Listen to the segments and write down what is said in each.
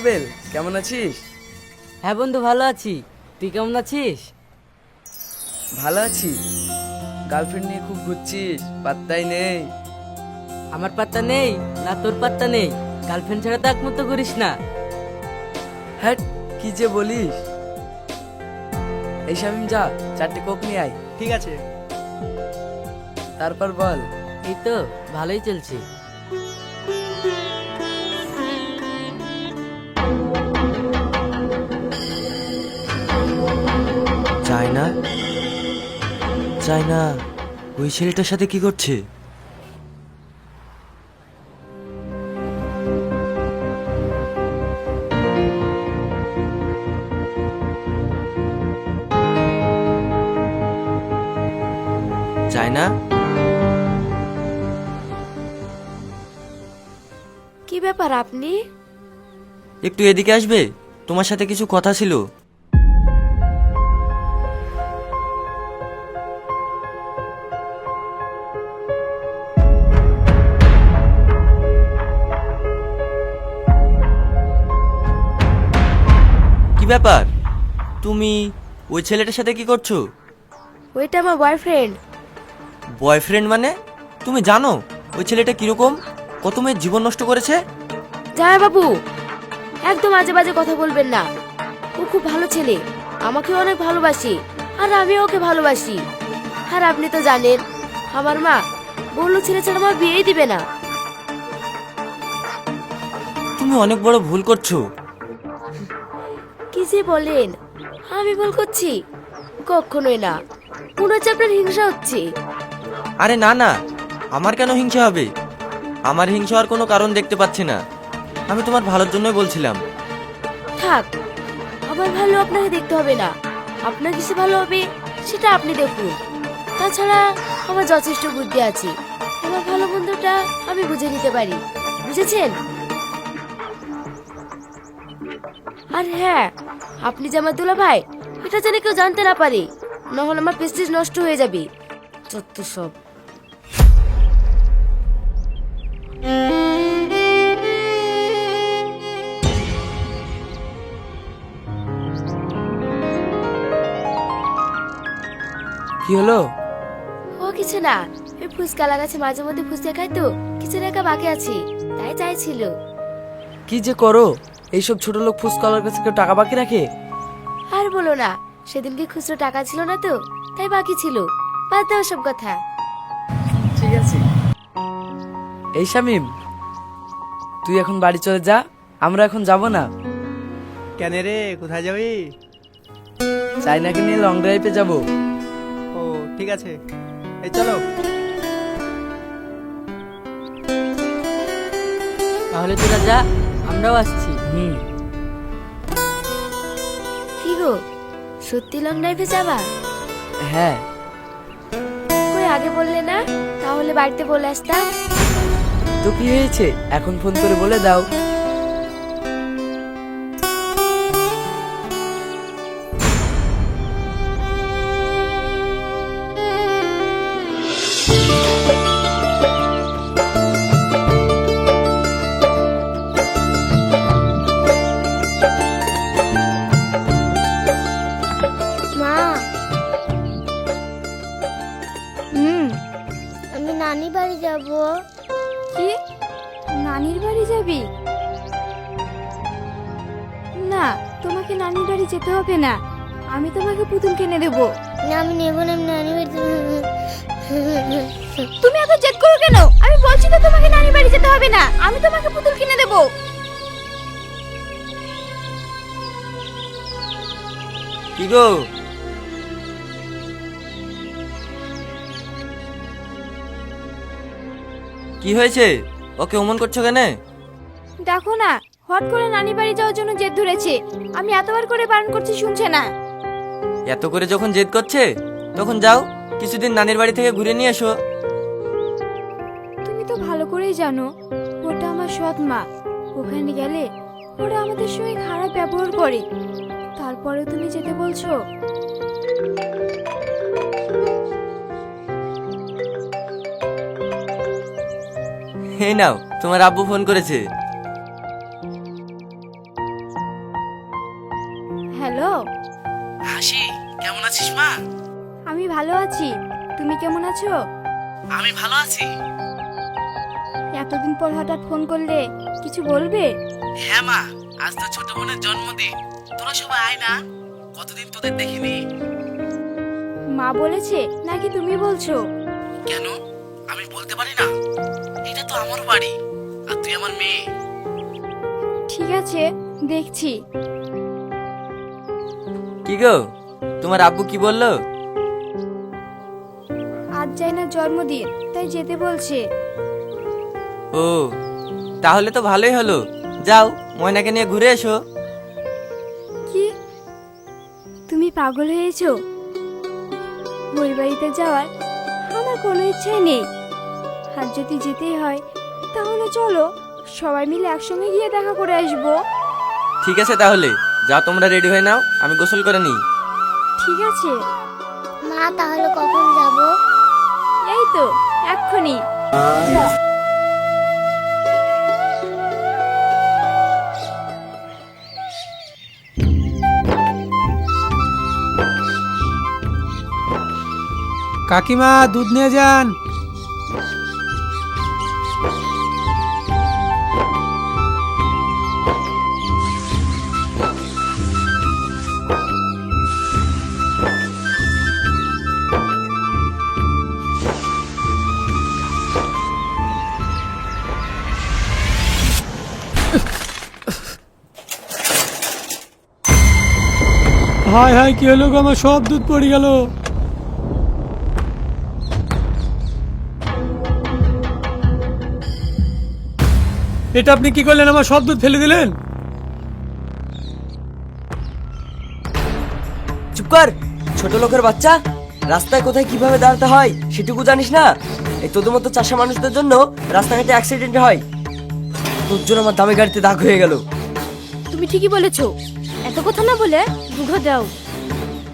রুবেল কেমন আছিস? হ্যাঁ বন্ধু ভালো আছি। তুই কেমন আছিস? ভালো আছি। গার্লফ্রেন্ড নিয়ে খুব ঘুরছিস পাত্তাই নেই। আমার পাত্তা নেই না তোর পাত্তা নেই। গার্লফ্রেন্ড ছাড়া তো একমত করিস না। হ্যাট কি যে বলিস। এই শামিম যা চারটে কোক নিয়ে আয়। ঠিক আছে। তারপর বল। এই তো ভালোই চলছে। চায় না চায় না ওই ছেলেটার সাথে কি করছে? চায় না কি ব্যাপার আপনি? একটু এদিকে আসবে? তোমার সাথে কিছু কথা ছিল। ব্যাপার? তুমি ওই ছেলেটার সাথে কি করছ? ওইটা আমার বয়ফ্রেন্ড বয়ফ্রেন্ড মানে? তুমি জানো ওই ছেলেটা কীরকম? কত মেয়ের জীবন নষ্ট করেছে? জামাই বাবু একদম আজে বাজে কথা বলবেন না। ও খুব ভালো ছেলে। আমাকে অনেক ভালোবাসি। আর আমি ওকে ভালোবাসি। আর আপনি তো জানেন আমার মা বলল ছেলে ছাড়া আমার বিয়েই দিবে না। তুমি অনেক বড় ভুল করছ। কি যে বলেন? আমি ভুল করছি? কখনোই না। মনে হচ্ছে আপনার হিংসা হচ্ছে। আরে না না। আমার কেন হিংসা হবে? আমার হিংসা হওয়ার কোনো কারণ দেখতে পাচ্ছি না। আমি তোমার ভালোর জন্যই বলছিলাম। থাক আমার ভালো আপনাকে দেখতে হবে না। আপনার কিসে ভালো হবে সেটা আপনি দেখুন। তাছাড়া আমার যথেষ্ট বুদ্ধি আছে। আমার ভালো বন্ধুটা আমি বুঝে নিতে পারি। বুঝেছেন? আর হ্যাঁ আপনি যে আমার দুলা ভাই এটা যেন কেউ জানতে না পারে। নাহলে আমার প্রেস্টিজ নষ্ট হয়ে যাবে। যত সব। কি হলো? ও কিছু না ওই ফুচকা লাগাচ্ছে মাঝে মধ্যে ফুচকা খাই তো কিছু টাকা বাকি আছে তাই চাইছিল। কি যে করো? এইসব ছোট লোক ফুসকলার কাছে কেউ টাকা বাকি রাখে? আর বলো না সেদিনকে খুচরো টাকা ছিল না তো তাই বাকি ছিল। বাদ দাও সব কথা। ঠিক আছে। এই শামিম তুই এখন বাড়ি চলে যা আমরা এখন যাব না। কেন রে কোথায় যাবি? চাইনাকে নিয়ে লং ড্রাইভে যাব। ও ঠিক আছে। এই চলো। তাহলে তোরা যা। আমরাও আসছি। হুম। কি গো সত্যি লং ড্রাইভে যাবা? হ্যাঁ। কই আগে বললে না? তাহলে বাড়িতে বলে আসতাম। তো কি হয়েছে? এখন ফোন করে বলে দাও। কি গো? কি হয়েছে? ওকে অমন করছ কেন? দেখো না হট করে নানি বাড়ি যাওয়ার জন্য জেদ ধরেছে। আমি এতবার করে বারণ করছি শুনছে না। এত করে যখন জেদ করছে তখন যাও কিছুদিন নানির বাড়ি থেকে ঘুরে নিয়ে এসো। তুমি তো ভালো করেই জানো ওটা আমার সৎ মা। ওখানে গেলে ওরা আমাদের সঙ্গে খারাপ ব্যবহার করে। তারপরে তুমি যেতে বলছো? এই নাও তোমার আব্বু ফোন করেছে। হ্যালো? হাসি কেমন আছিস মা? আমি ভালো আছি। তুমি কেমন আছো? আমি ভালো আছি। এতদিন পর হঠাৎ ফোন করলে কিছু বলবে? হ্যাঁ মা আজ তো ছোট বোনের জন্মদিন। তোরা সবাই আয় না। কতদিন তোদের দেখিনি? মা বলেছে নাকি তুমি বলছো? কেন? আমি বলতে পারি না? এটা তো আমার বাড়ি আর তুই আমার মেয়ে। ঠিক আছে দেখছি। কি গো? তোমার আব্বু কি বলল? আজ যাই না জন্মদিন তাই যেতে বলছে। ও তাহলে তো ভালোই হলো। যাও ময়নাকে নিয়ে ঘুরে এসো। পাগল হয়েছো? ওই বাড়িতে যাওয়ার আমার কোনো ইচ্ছাই নেই। আর যদি যেতেই হয় তাহলে চলো সবাই মিলে একসঙ্গে গিয়ে দেখা করে আসব। ঠিক আছে তাহলে যা তোমরা রেডি হয়ে নাও আমি গোসল করে নিই। ঠিক আছে। মা তাহলে কখন যাব? এই তো এক্ষুনি। কাকিমা দুধ নিয়ে যান। হায় হায় কি হলো গো? আমার সব দুধ পড়ে গেল। এটা আপনি কি করলেন? আমার সব দুধ ফেলে দিলেন? চুপ কর। ছোট লোকের বাচ্চা রাস্তায় কোথায় কীভাবে দাঁড়াতে হয় সেটুকু জানিস না? এই তোদের মতো চাষা মানুষদের জন্য রাস্তাঘাটে অ্যাক্সিডেন্ট হয়। তোর জন্য আমার দামি গাড়িতে দাগ হয়ে গেল। তুমি ঠিকই বলেছ। এত কথা না বলে দুঘা দাও।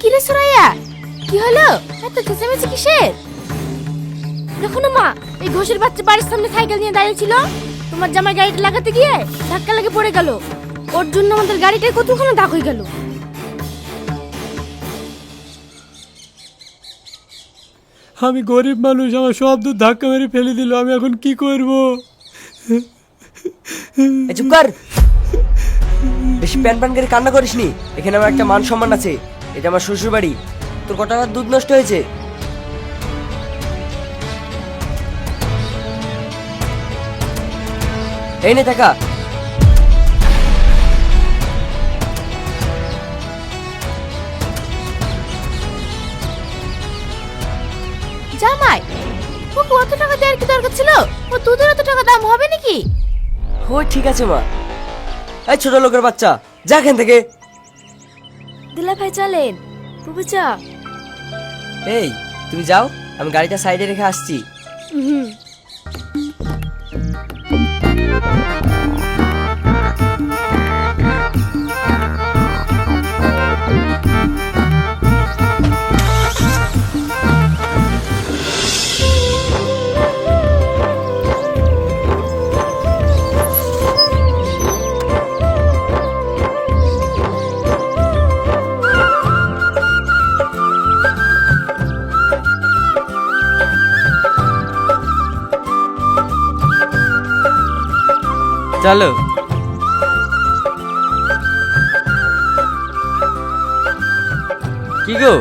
কি রে সুরাইয়া? কি হলো? এত চেঁচামেচি কিসের? দেখো না মা এই ঘোষের বাচ্চা বাড়ির সামনে সাইকেল নিয়ে দাঁড়িয়ে ছিল। তোমার জামাই গাড়িটা লাগাতে গিয়ে ধাক্কা লাগে পড়ে গেল। ওর জন্য আমাদের গাড়িটায় কতক্ষণ দাগ হয়ে গেল। আমি গরিব মানুষ আমার সব দুধ ধাক্কা মেরে ফেলে দিল আমি এখন কি করব? চুপ কর। বেশি প্যান প্যান করে কান্না করিস নি এখানে আমার একটা মান সম্মান আছে। এটা আমার শ্বশুর বাড়ি তোর কটা দুধ নষ্ট হয়েছে? এই নে টাকা। জামাই ওকে অত টাকা দেওয়ার কি দরকার ছিল? ও দুধের অত টাকা দাম হবে নাকি? ও ঠিক আছে মা। এই ছোট লোকের বাচ্চা যা এখান থেকে। দিলা ভাই চলেন। বুবু চা এই তুমি যাও আমি গাড়িটা সাইডে রেখে আসছি। হুম। Thank you. চলো। কি গো?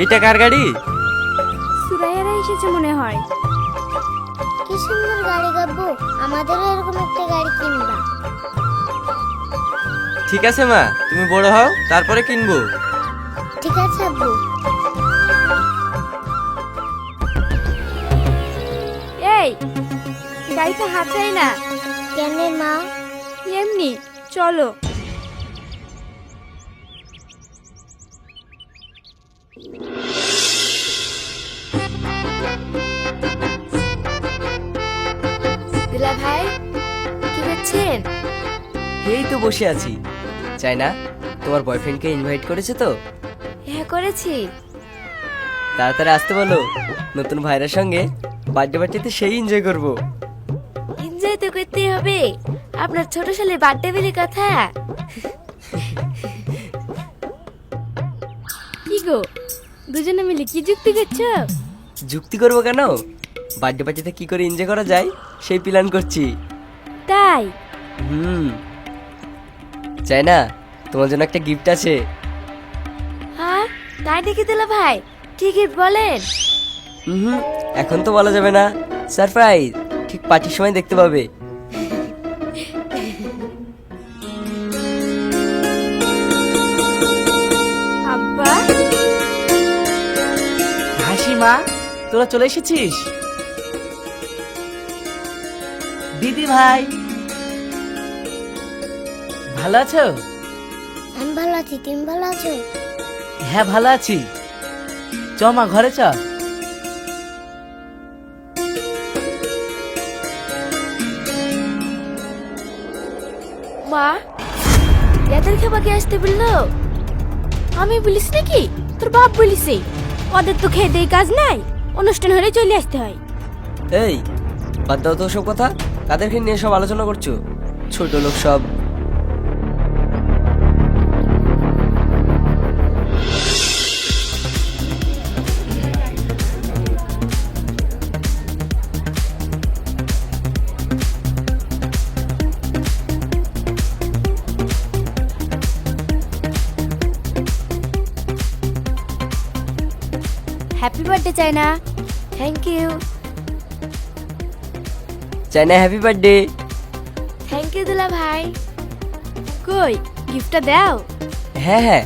এইটা কার গাড়ি? সুরাইয়ারা এসেছে মনে হয়। কি সুন্দর গাড়ি গাবো আমাদেরও এরকম একটা গাড়ি কিনবা। ঠিক আছে মা তুমি বড় হও তারপরে কিনবো। ঠিক আছে আব্বু। এই গাড়িতে হাত দেয় না। চলো। দিলা ভাই কি করছেন? এই তো বসে আছি। চাই না তোমার বয়ফ্রেন্ডকে ইনভাইট করেছে তো? হ্যাঁ করেছি। তাড়াতাড়ি আসতে বলো। নতুন ভাইয়ের সঙ্গে বার্থডে পার্টিতে সেই এনজয় করব। এনজয় তো করতেই হবে। আপনার ছোট ছেলে বার্থডে বেলি কথা? কি গো দুজনে মিলে কি যুক্তি করছ? যুক্তি করব কেন? বার্থডে পার্টিতে কি করে এনজয় করা যায় সেই প্ল্যান করছি। তাই? হুম। চাই না তোমার জন্য একটা গিফট আছে। হ্যাঁ? তাই দেখি দিলা ভাই? কি গিফট বলেন? হুম এখন তো বলা যাবে না। সারপ্রাইজ ঠিক পার্টির সময় দেখতে পাবে। মা তোরা চলে এসেছিস? দিদি ভাই ভালো আছো? আমি ভালো আছি তুমি ভালো আছো? হ্যাঁ ভালো আছি। চ মা ঘরে চ। মা এদের খাবাকে আসতে বলল। আমি বলিস নাকি? তোর বাপ বলিসে ওদের তো খেয়ে দেয় কাজ নাই। অনুষ্ঠান হলে চলে আসতে হয়। এই, বাদ দাও তো সব কথা। কাদেরকে নিয়ে সব আলোচনা করছ? ছোট লোক সব হ্যাপি বার্থডে চাই না থ্যাংক ইউ চাই না হ্যাপি বার্থডে থ্যাংক ইউ দিলা ভাই কই গিফটটা দাও হ্যাঁ হ্যাঁ।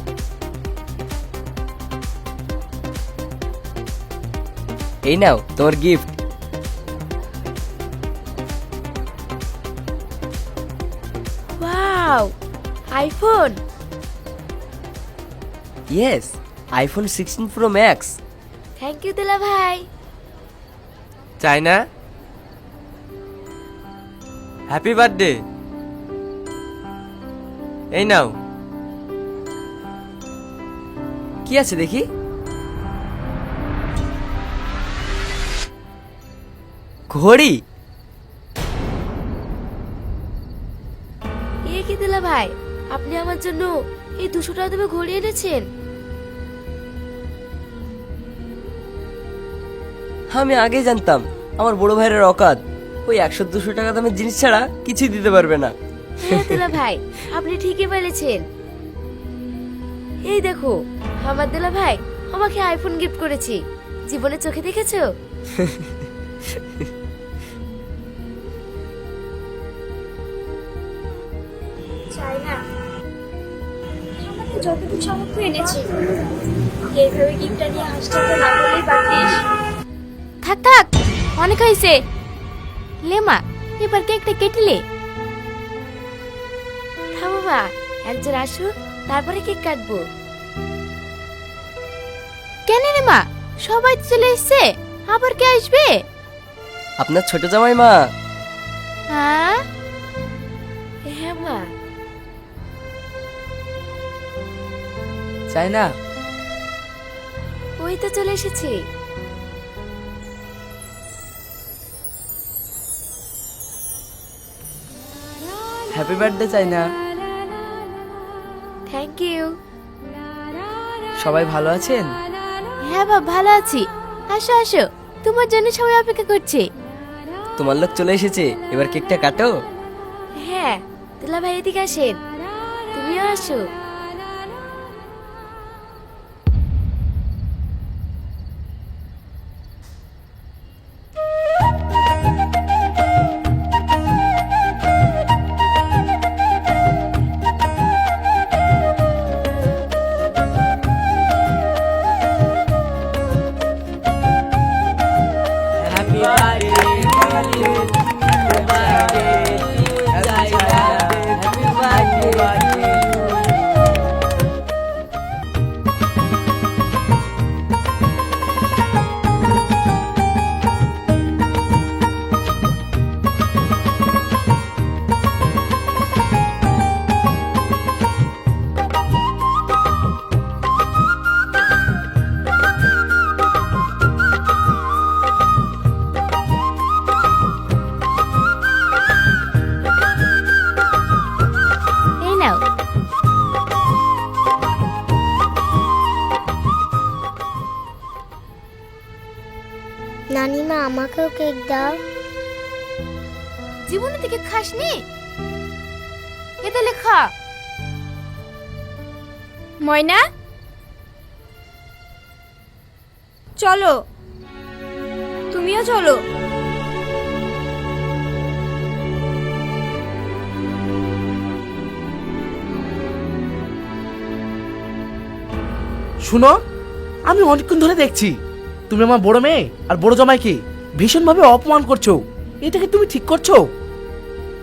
এই নাও তোমার gift wow iPhone yes iPhone sixteen pro max thank you দিলা ভাই। চাই না? হ্যাপি বার্থডে এই নাও। কি আছে দেখি? ঘড়ি। এ কি দিলা ভাই? আপনি আমার জন্য এই দুশো টাকা দেবে ঘড়ি এনেছেন? আমি আগে জানতাম আমার বড় ভাইয়ের অকাত। ওই একশো দুশো টাকা দামের জিনিস ছাড়া কিছুই দিতে পারবে না। হ্যাঁ দিলা ভাই আপনি ঠিকই বলেছেন। এই দেখো আমার দিলা ভাই আমাকে আইফোন গিফট করেছি। জীবনে চোখে দেখেছ? চাই না আমাকে যতটুকু সামর্থ্য এনেছি। এইভাবে গিফটটা নিয়ে হাসটাকে না বলেই পারতিস থাক থাক অনেক হয়েছে। লেমা এবার কেকটা কেটে থামো মা একজন আসুক তারপরে কেক কাটবো। কেন রে মা সবাই চলে এসছে আবার কে আসবে? আপনার ছোট জামাই মা। হ্যাঁ? হ্যাঁ মা। চাই না ওই তো চলে এসেছি। হ্যাপি বার্থডে চাই না থ্যাংক ইউ সবাই ভালো আছেন? হ্যাঁ বাবা ভালো আছি। আসো আসো। তোমার জন্য সবাই অপেক্ষা করছে। তোমার লোক চলে এসেছে। এবার কেকটা কাটো। হ্যাঁ তুলা ভাই এদিকে আসেন। তুমিও আসো। আমাকেও কেক দাও। জীবনে থেকে খাসনি? এটা লেখা ময়না? চলো। তুমিও চলো। শুনো আমি অনেকক্ষণ ধরে দেখছি। তুমি আমার বড় মেয়ে? আর বড় জামাইকে ভীষণভাবে অপমান করছ। এটাকে তুমি ঠিক করছ?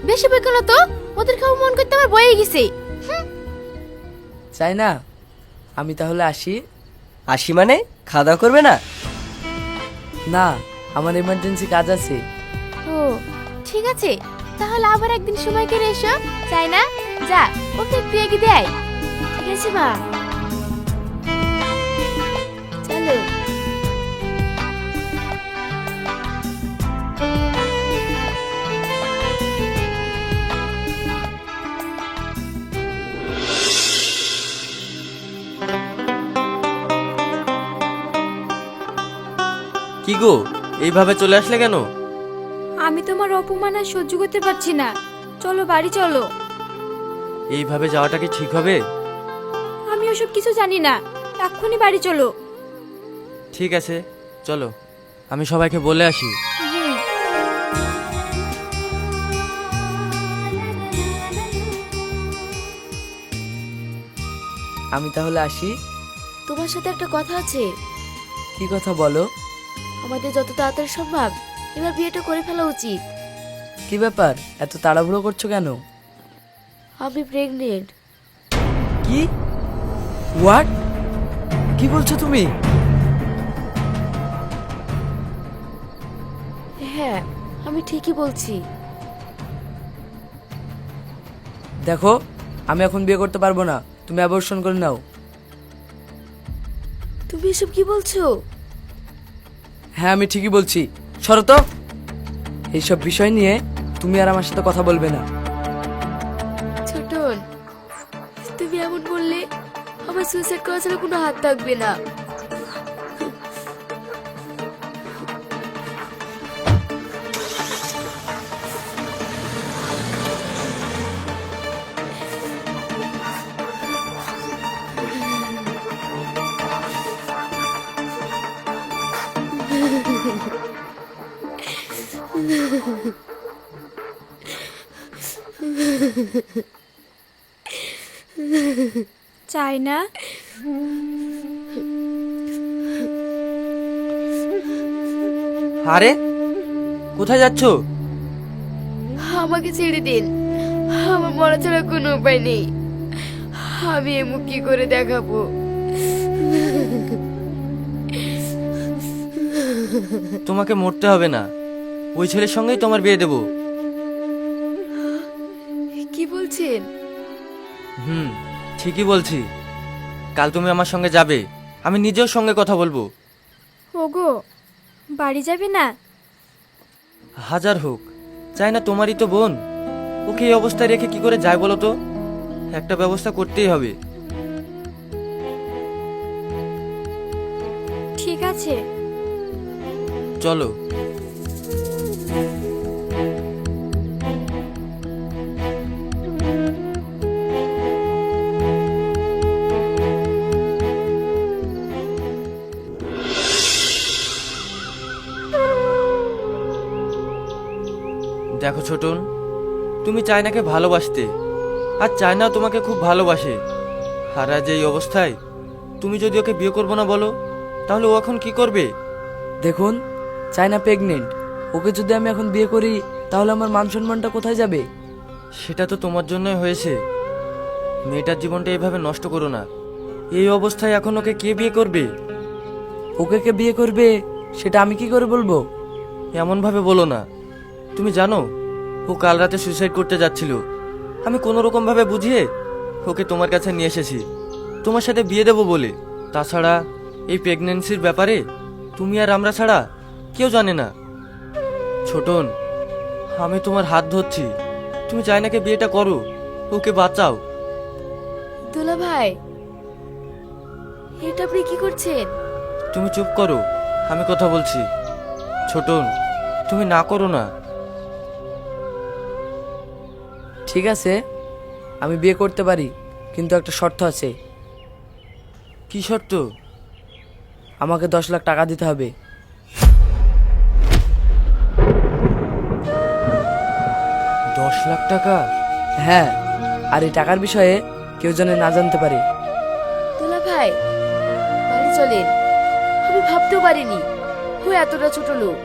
বেশি বেকানো তো। ওদের খাওয়া মন করতে আমার বয়ে গেছে। চাই না আমি তাহলে আসি। আসি মানে? খাওয়া দাওয়া করবে না? না আমার এমার্জেন্সি কাজ আছে। ও ঠিক আছে। তাহলে আবার একদিন সময় করে এসো। চাই না যা ওকে একটু এগিয়ে দেয় ঠিক আছে মা। কি গো এইভাবে চলে আসলে কেন? আমি তোমার অপমান আর সহ্য করতে পারছি না। চলো বাড়ি চলো। এইভাবে যাওয়াটা কি ঠিক হবে? আমি ওসব কিছু জানি না। এক্ষুনি বাড়ি চলো। ঠিক আছে চলো। আমি সবাইকে বলে আসি। আমি তাহলে আসি। তোমার সাথে একটা কথা আছে। কি কথা বলো? আমাদের যত তাড়াতাড়ি সম্ভব এবার বিয়েটা করে ফেলা উচিত। কি ব্যাপার? এত তাড়াহুড়ো করছ কেন? আমি প্রেগনেন্ট কি? হোয়াট কি বলছো তুমি? হ্যাঁ আমি ঠিকই বলছি। দেখো আমি এখন বিয়ে করতে পারব না। তুমি অ্যাবর্শন করে নাও। তুমি এসব কি বলছো? হ্যাঁ আমি ঠিকই বলছি। শরত এইসব বিষয় নিয়ে তুমি আর আমার সাথে কথা বলবে না। তুমি এমন বললে আমার সুইসাইড করা ছাড়া কোনো হাত থাকবে না। চাই না আরে কোথায় যাচ্ছ? আমাকে ছেড়ে দিন। আমার মরা ছাড়া কোনো উপায় নেই। আমি এ মুখ কি করে দেখাবো? তোমাকে মরতে হবে না। ওই ছেলের সঙ্গেই তোমার বিয়ে দেবো। ঠিকই বলছি। কাল তুমি আমার সঙ্গে যাবে। আমি নিজের সঙ্গে কথা বলব। ওগো বাড়ি যাবে না? হাজার হোক চাই না তোমারই তো বোন। ওকে এই অবস্থায় রেখে কি করে যায় বলো তো? একটা ব্যবস্থা করতেই হবে। ঠিক আছে। চলো। দেখো ছোটন তুমি চায়নাকে ভালোবাসতে আর চায়না তোমাকে খুব ভালোবাসে। আর আজ এই অবস্থায় তুমি যদি ওকে বিয়ে করব না বলো তাহলে ও এখন কি করবে? দেখুন চায়না প্রেগনেন্ট ওকে যদি আমি এখন বিয়ে করি তাহলে আমার মান সম্মানটা কোথায় যাবে? সেটা তো তোমার জন্যই হয়েছে। মেয়েটার জীবনটা এভাবে নষ্ট করো না। এই অবস্থায় এখন ওকে কে বিয়ে করবে? ওকে কে বিয়ে করবে সেটা আমি কি করে বলব? এমনভাবে বলো না। তুমি জানো ও কাল রাতে সুইসাইড করতে যাচ্ছিল। আমি কোনো রকম ভাবে বুঝিয়ে ওকে তোমার কাছে নিয়ে এসেছি। তোমার সাথে বিয়ে দেবো বলে। তাছাড়া এই প্রেগনেন্সির ব্যাপারে তুমি আর আমরা ছাড়া কেউ জানে না। ছোটন আমি তোমার হাত ধরছি। তুমি চাই নাকি বিয়েটা করো ওকে বাঁচাও। দুলা ভাই এটা আপনি কি করছেন? তুমি চুপ করো আমি কথা বলছি। ছোটন তুমি না করো না। ঠিক আছে আমি বিয়ে করতে পারি কিন্তু একটা শর্ত আছে। কি শর্ত? আমাকে দশ লাখ টাকা দিতে হবে। দশ লাখ টাকা? হ্যাঁ আর এই টাকার বিষয়ে কেউ যেন না জানতে পারে। দুলা ভাই বাড়ি চলেন। আমি ভাবতেও পারিনি ও এতটা ছোট লোক।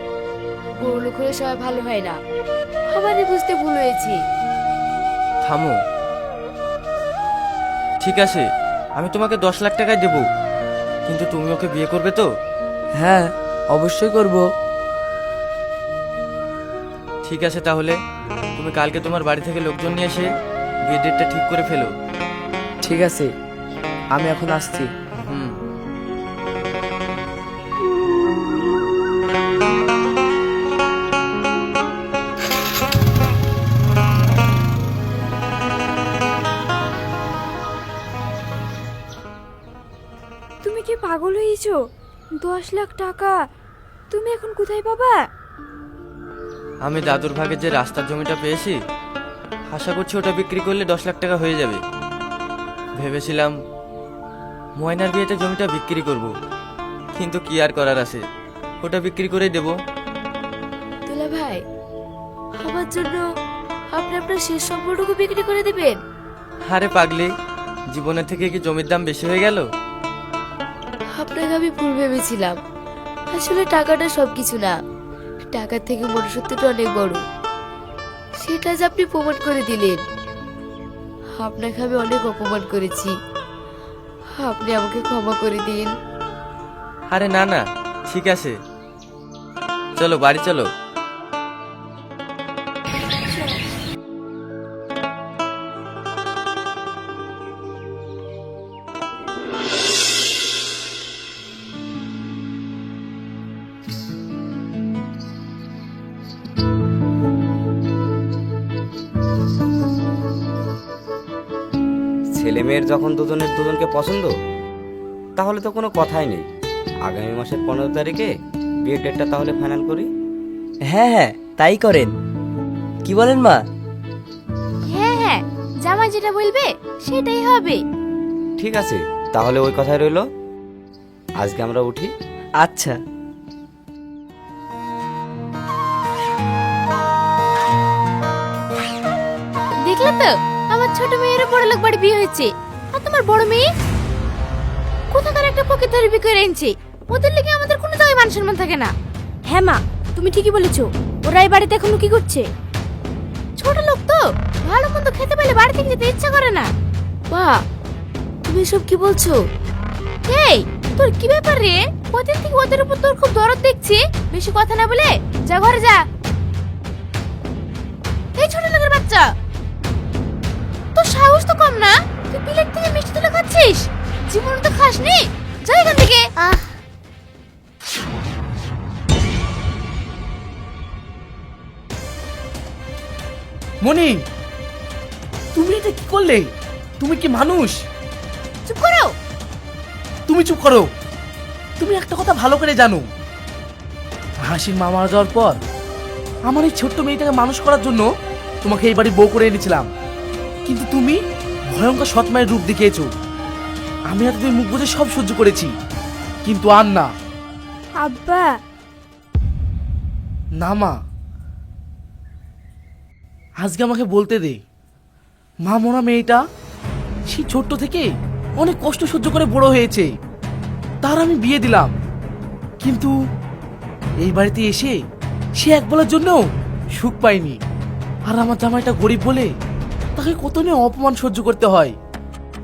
বড় লোক হলে সবাই ভালো হয় না। আমারই বুঝতে ভুল হয়েছে। থামো। ঠিক আছে আমি তোমাকে দশ লাখ টাকায় দেব। কিন্তু তুমি ওকে বিয়ে করবে তো? হ্যাঁ অবশ্যই করব। ঠিক আছে তাহলে তুমি কালকে তোমার বাড়ি থেকে লোকজন নিয়ে এসে বিয়ে ডেটটা ঠিক করে ফেলো। ঠিক আছে আমি এখন আসছি। দশ লাখ টাকা। তুমি এখন কোথায় পাবা? আমি দাদুর ভাগে যে রাস্তার জমিটা পেয়েছি আশা করছি ওটা বিক্রি করলে দশ লাখ টাকা হয়ে যাবে। ভেবেছিলাম ময়নার বিয়েতে জমিটা বিক্রি করব কিন্তু কি আর করার আছে? ওটা বিক্রি করেই দেবো। দুলা ভাই আমার জন্য আপনি আপনার শেষ সম্পর্কটুকু বিক্রি করে দিবেন। আরে পাগলি জীবনের থেকে কি জমির দাম বেশি হয়ে গেল? আপনাকে আমি ভুল ভেবেছিলাম। আসলে টাকাটা সব কিছু না। টাকার থেকে মনুষ্যত্বটা অনেক বড়। সেটা যে আপনি প্রমাণ করে দিলেন। আপনাকে আমি অনেক অপমান করেছি। আপনি আমাকে ক্ষমা করে দিন। আরে না না, ঠিক আছে। চলো, বাড়ি চলো। ছেলে মেয়ের যখন দুজনের দুজনকে পছন্দ তাহলে তো কোনো কথাই নেই। আগামী মাসের পনেরো তারিখে বিয়ের ডেটটা তাহলে ফাইনাল করি? হ্যাঁ হ্যাঁ তাই করেন। কি বলেন মা? হ্যাঁ হ্যাঁ জামা যেটা বলবে সেটাই হবে। ঠিক আছে তাহলে ওই কথাই রইল। আজকে আমরা উঠি। আচ্ছা। বড় বিয়ে হয়েছে। আর তোমার বড় মেয়ে? কোথাকার একটা পকেট ধরে বিয়ে করে এনেছে? ওদের লেগে আমাদের কোনো জায়গায় মান সম্মান থাকে না। হ্যাঁ মা তুমি ঠিকই বলেছ। ওরা এই বাড়িতে এখনও কি করছে? ছোট লোক তো ভালো মন্দ খেতে পেলে বাড়ি থেকে যেতে ইচ্ছা করে না। মা তুমি সব কি বলছো? এই তোর কি ব্যাপার রে? কদিন থেকে ওদের উপর তোর খুব দরদ দেখছি। বেশি কথা না বলে যা ঘরে যা। এই ছোট লোকের বাচ্চা! কম না? তুই প্লেট থেকে মিষ্টি তুলে খাচ্ছিস? জীবনে তো খাসনি? যা এখান থেকে। আহ। মনি তুমি এটা কি করলে? তুমি কি মানুষ? চুপ করো। তুমি চুপ করো। তুমি একটা কথা ভালো করে জানো। হাসির মা মারা যাওয়ার পর আমার এই ছোট্ট মেয়েটাকে মানুষ করার জন্য তোমাকে এই বাড়ি বউ করে এনেছিলাম। কিন্তু তুমি ভয়ঙ্কর সৎ মায়ের রূপ দেখিয়েছো। আমি এতদিন মুখ বুঝে সব সহ্য করেছি। কিন্তু আর না। আব্বা। না মা। আজকে আমাকে বলতে দে। মা মোরা মেয়েটা সেই ছোট্ট থেকে অনেক কষ্ট সহ্য করে বড় হয়েছে। তার আমি বিয়ে দিলাম। কিন্তু এই বাড়িতে এসে সে এক বলার জন্য সুখ পায়নি। আর আমার জামাইটা গরিব বলে তাকে কত নিয়ে অপমান সহ্য করতে হয়?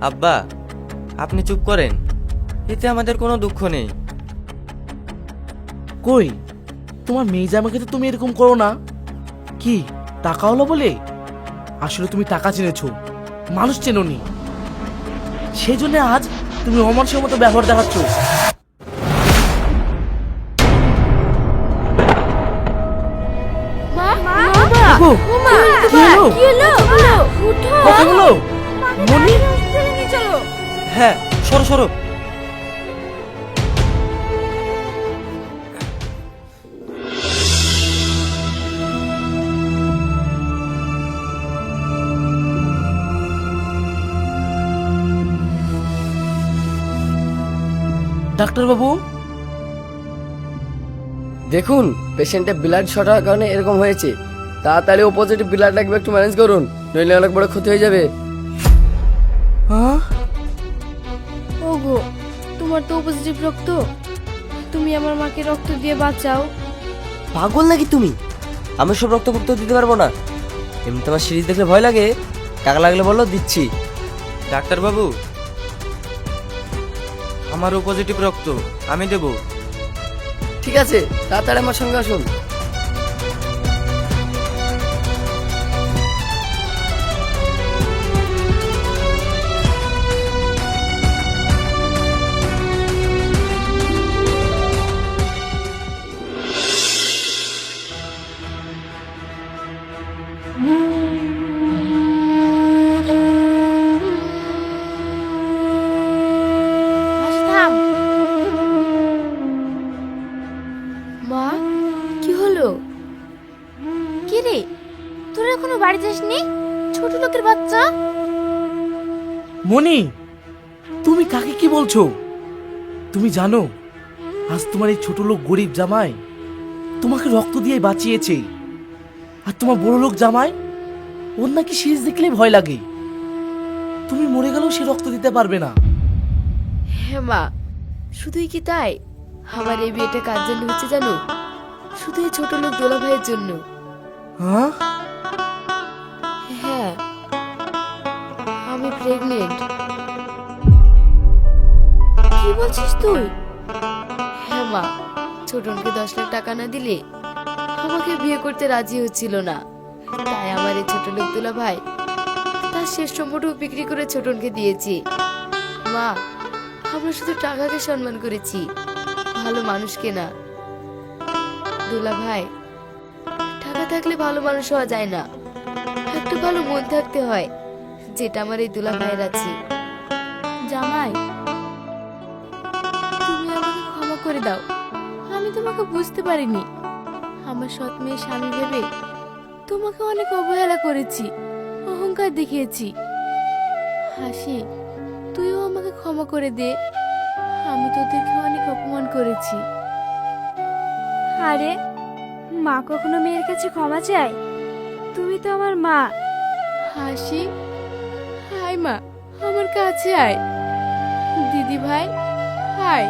আব্বা আপনি চুপ করেন। এতে আমাদের কোনো দুঃখ নেই। কই? তোমার মেয়ে জামাকে তো তুমি এরকম করো না। কি টাকা হলো বলে? আসলে তুমি টাকা চিনেছো। মানুষ চেনোনি। সেই জন্য আজ তুমি অমানুষের মতো ব্যবহার দেখাচ্ছ। ডাক্তার বাবু ডাক্তারবাবু? দেখুন পেশেন্টের ব্লাড শর্টার কারণে এরকম হয়েছে। তাড়াতাড়ি ও পজিটিভ ব্লাড লাগবে একটু ম্যানেজ করুন নইলে অনেক বড় ক্ষতি হয়ে যাবে। হ্যাঁ? ওগো তোমার তো পজিটিভ রক্ত তুমি আমার মাকে রক্ত দিয়ে বাঁচাও। পাগল নাকি তুমি? আমি সব রক্ত ফক্ত দিতে পারব না। এমনি তোমার সিরিজ দেখলে ভয় লাগে টাকা লাগলে বলো দিচ্ছি। ডাক্তারবাবু আমারও পজিটিভ রক্ত আমি দেবো। ঠিক আছে তাড়াতাড়ি আমার সঙ্গে আসুন। তুমি জানো আজ তোমার এই ছোট লোক গরিব জামাই তোমাকে রক্ত দিয়ে বাঁচিয়েছে। আর তোমার বড় লোক জামাই ওর নাকি সিরিজ দেখলে ভয় লাগে। তুমি মরে গেলেও সে রক্ত দিতে পারবে না। হ্যাঁ মা শুধুই কি তাই? আমার এই বিয়েটা কার জন্য হচ্ছে জানো? শুধু এই ছোট লোক দোলা ভাইয়ের জন্য। হ্যাঁ? হ্যাঁ আমি প্রেগনেন্ট কি বলছিস তুই? হ্যাঁ মা, ছোটনকে দশ লাখ টাকা না দিলে আমাকে বিয়ে করতে রাজি হচ্ছিল না। তাই আমার এই ছোট লোক দুলা ভাই তার শেষ সম্পটও বিক্রি করে ছোটনকে দিয়েছি। মা, আমরা শুধু টাকাকে সম্মান করেছি, ভালো মানুষকে না। দুলা ভাই, টাকা থাকলে ভালো মানুষ হওয়া যায় না। একটু ভালো মন থাকতে হয়, যেটা আমার এই দুলা ভাইয়ের আছে। জামাই করে দাও। আমি তোমাকে বুঝতে পারিনি। আমার সৎ মেয়ে স্বামী ভেবে তোমাকে অনেক অবহেলা করেছি অহংকার দেখিয়েছি। হাসি তুইও আমাকে ক্ষমা করে দে। আমি তোদেরকে অনেক অপমান করেছি। আরে মা কখনো মেয়ের কাছে ক্ষমা চায়? তুমি তো আমার মা। হাসি হাই মা আমার কাছে আয়। দিদি ভাই হাই